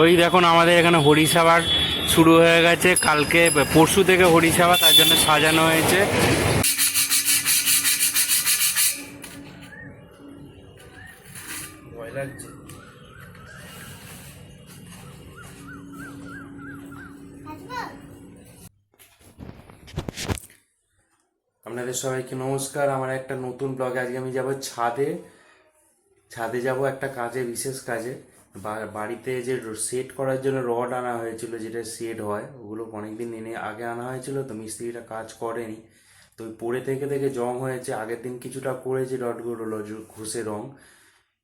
ওই দেখুন, আমাদের এখানে হরিসাবার শুরু হয়ে গেছে। কালকে পরশু থেকে হরিসাবা তার জন্য সাজানো হয়েছে। ভয় লাগছে। আপনাদের সবাইকে নমস্কার। আমার একটা নতুন ব্লগে আজকে আমি যাব ছাদে। ছাদে যাব একটা কাজে, বিশেষ কাজে। বাড়িতে যে সেট করার জন্য রড আনা হয়েছিল, যেটা সেট হয়, ওগুলো অনেকদিন এনে আগে আনা হয়েছিল, তো মিস্ত্রিটা কাজ করেনি। তো ওই পড়ে থেকে থেকে জং হয়েছে। আগের দিন কিছুটা করেছি রডগুলো ঘষে রং।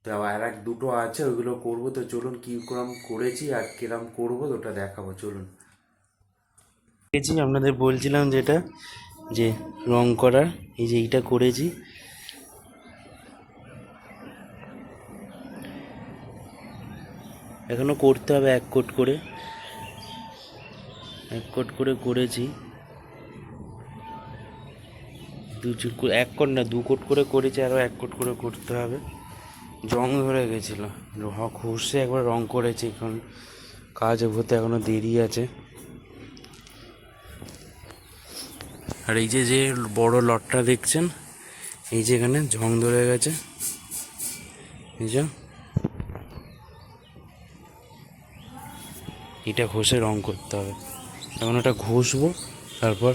তো আর এক দুটো আছে, ওইগুলো করব। তো চলুন কী রকম করেছি আর কিরম করব ওটা দেখাবো। চলুন। আপনাদের বলছিলাম যেটা যে রং করার, এই যে এইটা করেছি। এখনও করতে হবে এক কোট করে। এক কোট করে করেছি। দু এক কোট না, দু কোট করে করেছি, আরও এক কোট করে করতে হবে। জং ধরে গেছিল। ঘষে একবার রং করেছি এখন। কাজ হতে এখনও দেরি আছে। আর এই যে যে বড় লটটা দেখছেন, এই যে এখানে ঝং ধরে গেছে। এই এটা ঘষে রং করতে হবে। এখন ওটা ঘষবো, তারপর।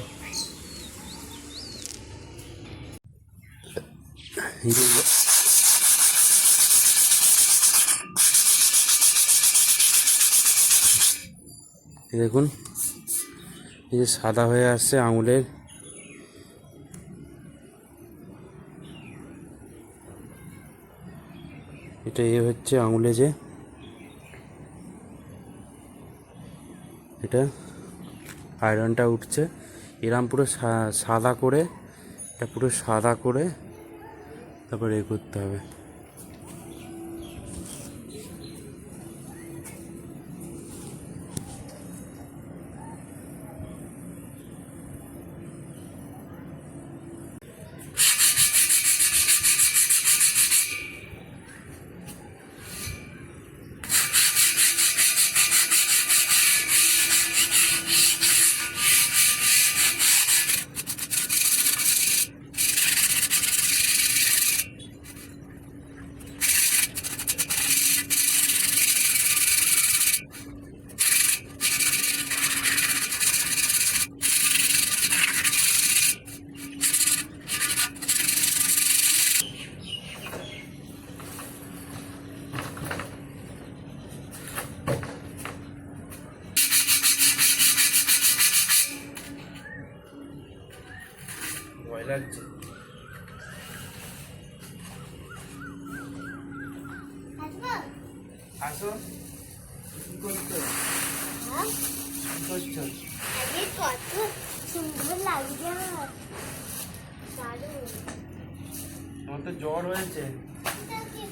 দেখুন, এই যে সাদা হয়ে আসছে আঙুলের এটা এ হচ্ছে আঙুলে যে। এটা আয়রনটা উঠছে। এরম পুরো সাদা করে, এটা পুরো সাদা করে তারপর এ করতে হবে। লাগছে আসো। কি করছ? কি করছ? কত সুন্দর লাগছে আমার। তো জ্বর হয়েছে এটা কি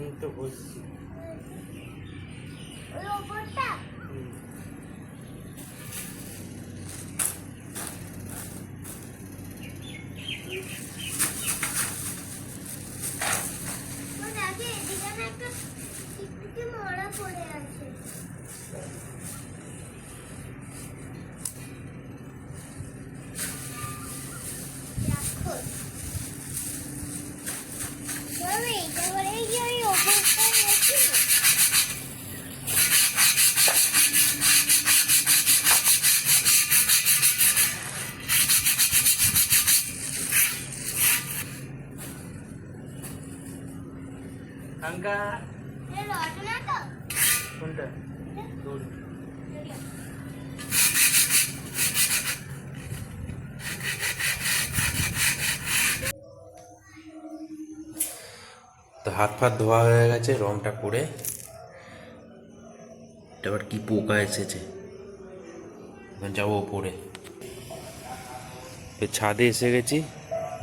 হুম তো বসছি ওই ওপরটা ও দেখে এদিকে না একটা টিকটিকি মরা পড়ে আছে দেখো তবে এইটা করে কি আমি ওপরটা রেখে না তো কোনটা দৌড় তো হাত ফাত ধোয়া হয়ে গেছে রংটা করে এটা আবার কি পোকা এসেছে? এখন যাব ওপরে তো ছাদে এসে গেছি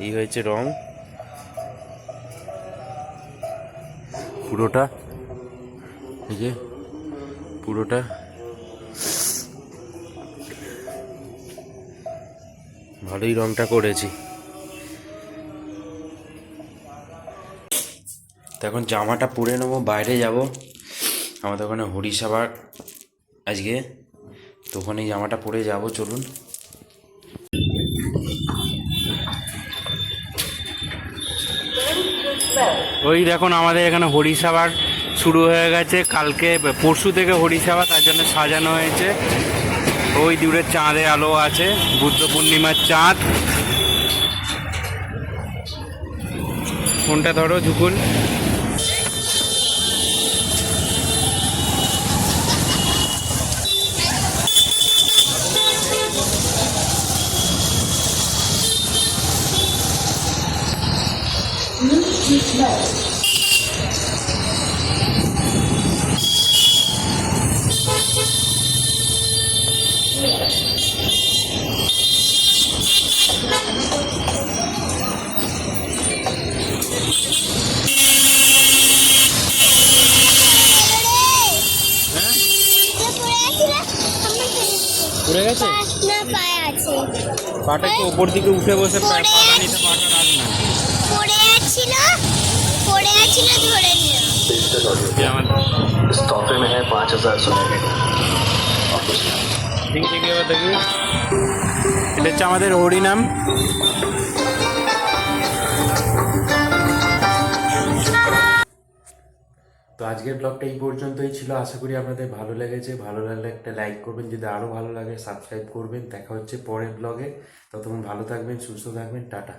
এই হয়েছে রং। পুরোটা। এই যে, পুরোটা। ভালোই রংটা করেছি। এখন জামাটা পরে নেব, বাইরে যাব। আমাদের ওখানে হরিসাবার আজকে। তো ওখানে জামাটা পরে যাব, চলুন। ওই দেখুন আমাদের এখানে হরিসভার শুরু হয়ে গেছে। কালকে পরশু থেকে হরিসভা, তার জন্য সাজানো হয়েছে। ওই দূরে চাঁদে আলো আছে, বুদ্ধ পূর্ণিমার চাঁদ। ফোনটা ধরো, ঝুকুন। পড়ে গেছে? পাটা কি ওপর দিকে উঠে বসে পাটা নিতে পাটা রাখ না পড়ে আছিল পড়ে আছিল ধরে নিলাম যে আমার इस तोहफे में है पाँच हजार सोने के দেখি দেখি এবার দেখি এটা হচ্ছে আমাদের হরিনাম তো আজকের ব্লগটা এই পর্যন্তই ছিল আশা করি আপনাদের ভালো লেগেছে ভালো লাগলে একটা লাইক করবেন যদি আরও ভালো লাগে সাবস্ক্রাইব করবেন দেখা হচ্ছে পরের ব্লগে ততক্ষণ ভালো থাকবেন সুস্থ থাকবেন টাটা